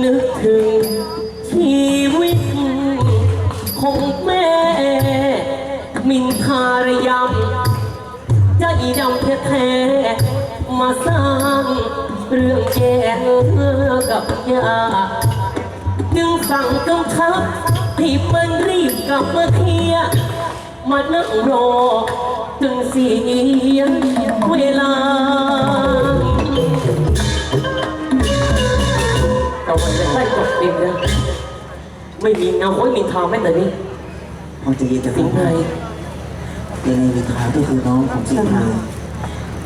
นึกถึงชีวิตของแม่ มินทารยำใจดำแท้ๆมาสร้างเรื่องแย่กับยาจึงสั่งกำชับให้มันรีบกลับมาเคลียร์มานั่งรอจนเสียเวลา ใกล้ตกดินแล้วไม่มีเงาห้อยมีทางแม้แต่นี้พอจะยินแต่สิงห์ไพรยังไงวิทาก็คือน้องของสิงห์ไพร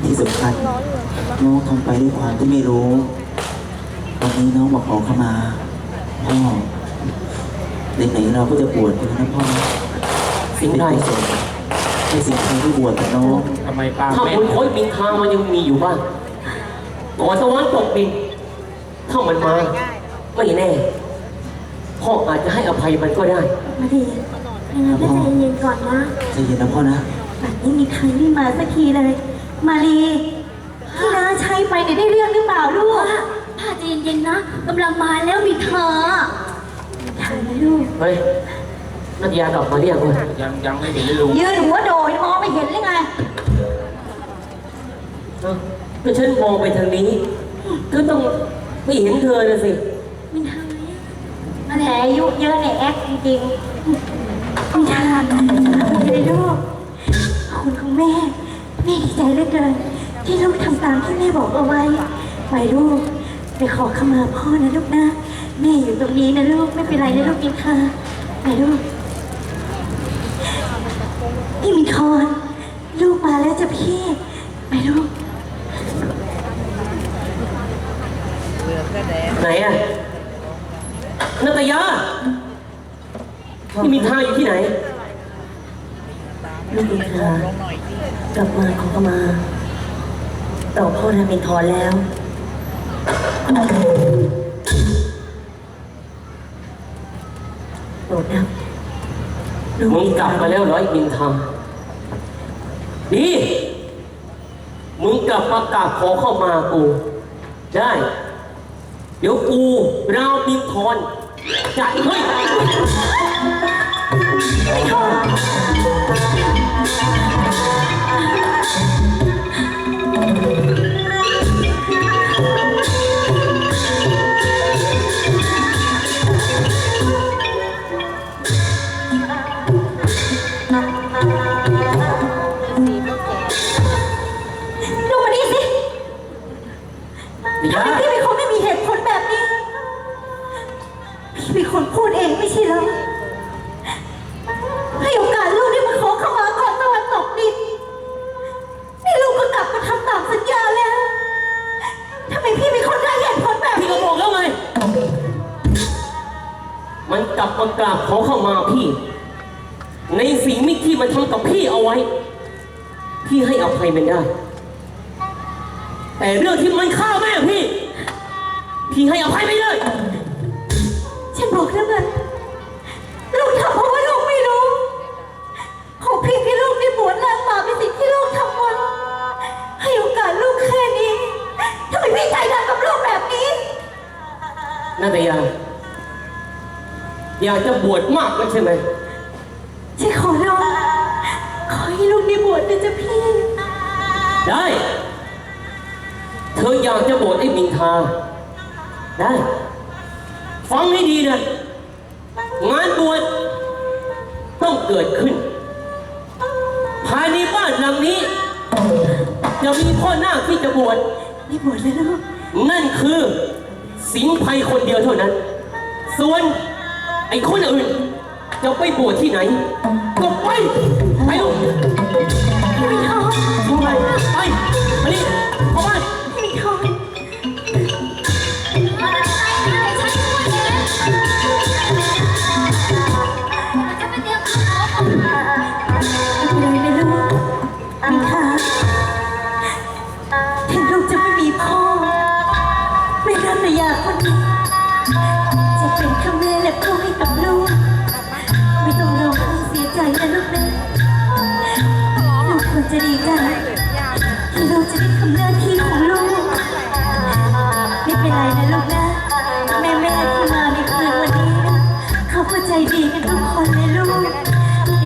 ที่สำคัญน้องทำไปด้วยความที่ไม่รู้วันนี้น้องมาขอขมาพ่อไหนๆเราก็จะบวชกันนะพ่อสิงห์ไพรให้สิงห์ไพรได้บวชกับน้องทำไมปากถ้าแม่บนห้อยมีทางมันยังมีอยู่บ้างก่อนตะวันตกดินถ้ามันมา ไม่แน่ พ่ออาจจะให้อภัยมันก็ได้ มาดียังไงก็ใจเย็นก่อนนะใจเย็นนะพ่อนะแบบนี้มีใครไม่มาสักทีเลย มาลีที่น้าใช้ไปเนี่ยได้เรื่องหรือเปล่าลูกพ่อใจเย็นๆนะกำลังมาแล้วมีเธอถ่ายนะลูกเฮ้ยนัตยากลับมาเรียกเว้ยยังยังไม่เห็นเลยลุงยืนหัวโดยมองไม่เห็นเลยไงเอ้าก็ฉันมองไปทางนี้ก็ต้องไม่เห็นเธอเลยสิ ไม่ทำเลยมันแห อายุเยอะในแอคจริงๆคุณทานเลยลูกขอบคุณของแม่ แม่ดีใจเหลือเกิน ที่ลูกทำตามที่แม่บอกเอาไว้ ไปลูก ไปขอขมาพ่อนะลูกนะ แม่อยู่ตรงนี้นะลูก ไม่เป็นไรนะลูกกินค่ะไปลูก พี่มินทอนลูกมาแล้วจ้ะพี่ ไปลูก ไหนอะ นัตยาที่มีทางอยู่ที่ไหนลูกอินทรากลับมาขอขมา ต่อพ่อรามินทรแล้วโปรดนะลูกมึงกลับมาแล้วร้อยบินทำดีมึงกลับมากราบขอเข้ามากู ได้ เดี๋ยวกูราวบินทอน จัดเฮ้ย มันกลับมากราบขอเข้ามาพี่ ในสิ่งมิที่มันทำกับพี่เอาไว้ พี่ให้อภัยมันได้ แต่เรื่องที่มันฆ่าแม่พี่ พี่ให้อภัยไม่ได้ ฉันบอกแล้วไงลูกทำเพราะว่าลูกไม่รู้ ของพี่ที่ลูกได้บวชล้างบาปเป็นสิ่งที่ลูกทำมาให้โอกาสลูกแค่นี้ทำไมพี่ใจดำกับลูกแบบนี้นาตยา อยากจะบวชมากแล้วใช่ไหมฉันขอร้อง ขอให้ลูกได้บวชนะจ๊ะพี่ ได้ เธออยากจะบวชไอ้มินทาได้ ฟังให้ดีนะ งานบวชต้องเกิดขึ้น ภายในบ้านหลังนี้จะมีพ่อนาคที่จะบวชได้บวชแล้วลูกนั่นคือ สิงห์ไพรคนเดียวเท่านั้น ส่วน ไอ้คนอื่น จะไปบวชที่ไหน ก็ไป ไปลูกพี่ทองทำไมไปมานี่เข้าบ้านพี่ทองอะไรนะลูกมิทาถึงลูกจะไม่มีพ่อ ไม่รักภรรยาคนนี้ จะดีใจที่ลูกจะได้ทำหน้าที่